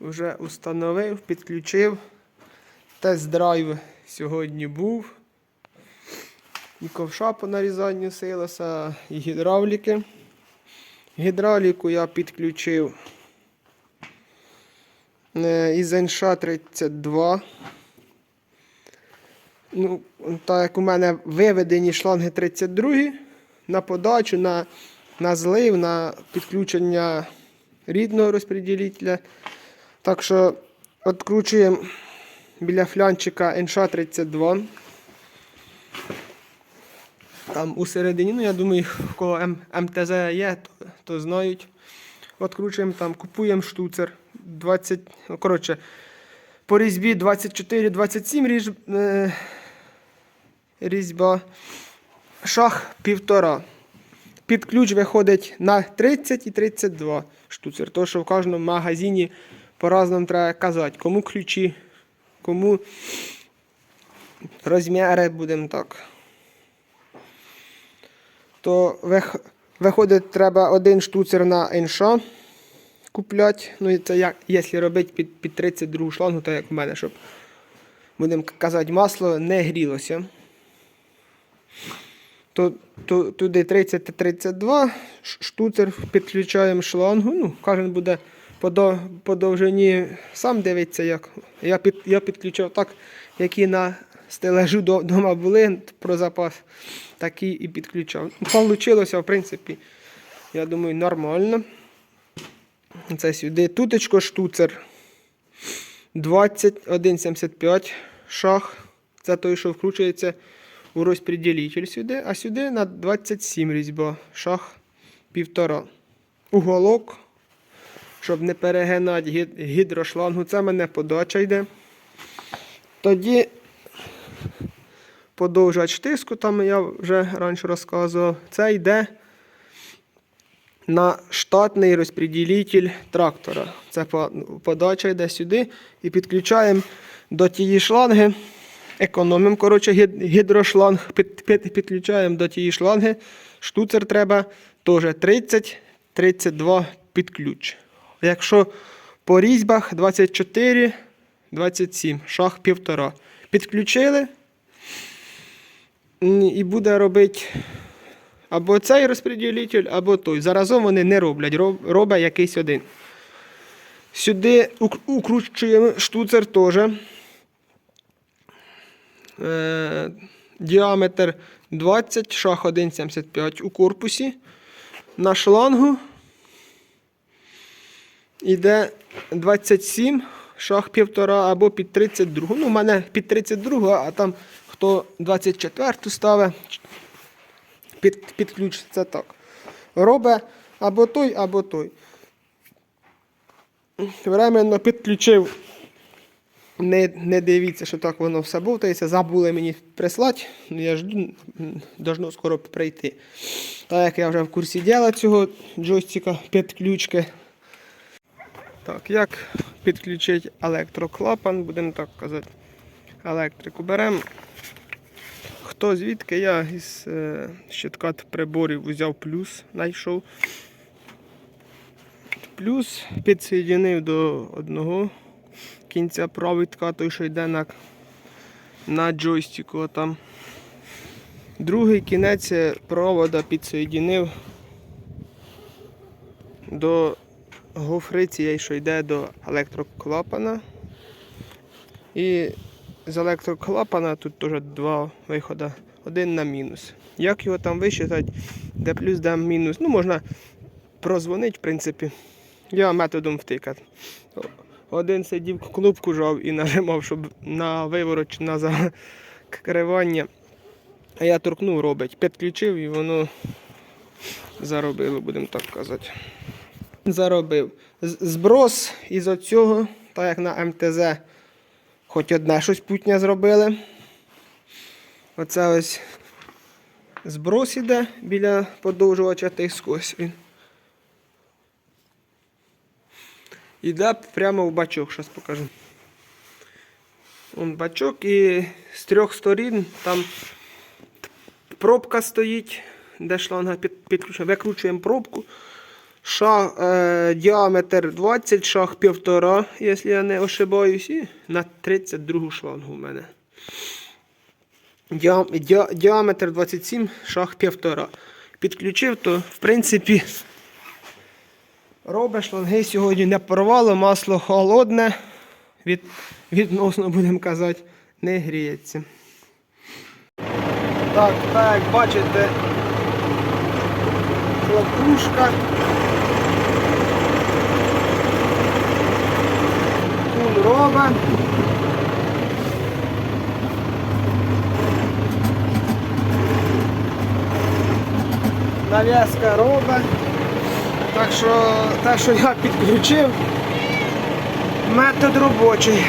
вже установив, підключив. Тест-драйв сьогодні був. І ковша по нарізанню силоса, і гідравліки. Гідравліку я підключив е, із НШ 32. Ну, так як у мене виведені шланги 32 на подачу, на, на злив, на підключення рідного розподілителя. Так що відкручуємо біля флянчика НШ-32. Там усередині, ну я думаю, в кого М- МТЗ є, то, то знають. Відкручуємо там, купуємо штуцер 20, ну, коротше, по різьбі 24-27 ріж, е, різьба. Шах півтора. Під ключ виходить на 30 і 32 штуцер. То, що в кожному магазині по-разному треба казати. Кому ключі, кому розміри, будемо так. То виходить, треба один штуцер на НШ купляти. Ну, і це як, якщо робити під, під 32 шлангу, то як в мене, щоб, будемо казати, масло не грілося. То, то, туди 30-32 штуцер підключаємо шлангу. Ну, кожен буде по, довжині сам дивиться, як. Я, під, я підключав так, які на стележу вдома були про запас, такі і підключав. Получилося, в принципі, я думаю, нормально. Це сюди. Тутечко штуцер 21,75 шах. Це той, що вкручується у розподілитель сюди, а сюди на 27 різьба. Шах півтора. Уголок, щоб не перегинати гідрошлангу. Це мене подача йде. Тоді подовжач тиску, там я вже раніше розказував. Це йде на штатний розподілитель трактора. Це подача йде сюди і підключаємо до тієї шланги. Економимо, коротше, гідрошланг, під, під, підключаємо до тієї шланги. Штуцер треба теж 30-32 під ключ. Якщо по різьбах 24, 27, шах півтора. Підключили і буде робити або цей розподілитель, або той. Заразом вони не роблять, роб- робить якийсь один. Сюди укручуємо штуцер теж. Е, діаметр 20, шах 1,75 у корпусі. На шлангу йде 27, шах 1,5 або під 32. Ну, у мене під 32, а там хто 24 ставить, під, під ключ це так. Робить або той, або той. Временно підключив. Не, не дивіться, що так воно все бовтається. Забули мені прислати. Ну, я жду, должно скоро прийти. Так як я вже в курсі діла цього джойстика підключки. Так, як підключити електроклапан, будемо так казати. Електрику беремо. Хто звідки я із е, щитка приборів взяв плюс, знайшов. Плюс підсоєдинив до одного кінця провідка, той, що йде на, на джойстику там. Другий кінець е, провода підсоєдинив до гофриці, що йде до електроклапана. І з електроклапана тут теж два виходи. Один на мінус. Як його там висчитати, де плюс, де мінус. Ну, можна прозвонити, в принципі. Я методом втика. Один сидів, кнопку жав і нажимав, щоб на виворот чи на закривання. А я торкнув, робить. Підключив і воно заробило, будемо так казати. Заробив. Зброс із оцього, так як на МТЗ, хоч одне щось путнє зробили. Оце ось зброс іде біля подовжувача тиску. Іде прямо в бачок, зараз покажу. Вон бачок і з трьох сторін там пробка стоїть, де шланга під, підключена. Викручуємо пробку, Шаг, е, діаметр 20, шаг 1,5, якщо я не ошибаюсь, і на 32 шлангу в мене. Діам, діа, діаметр 27, шаг 1,5. Підключив, то в принципі робить шланги сьогодні не порвало, масло холодне, від, відносно, будемо казати, не гріється. Так, так, бачите, хлопушка. Кун. Нав'язка роба. Так що, так що я підключив метод робочий.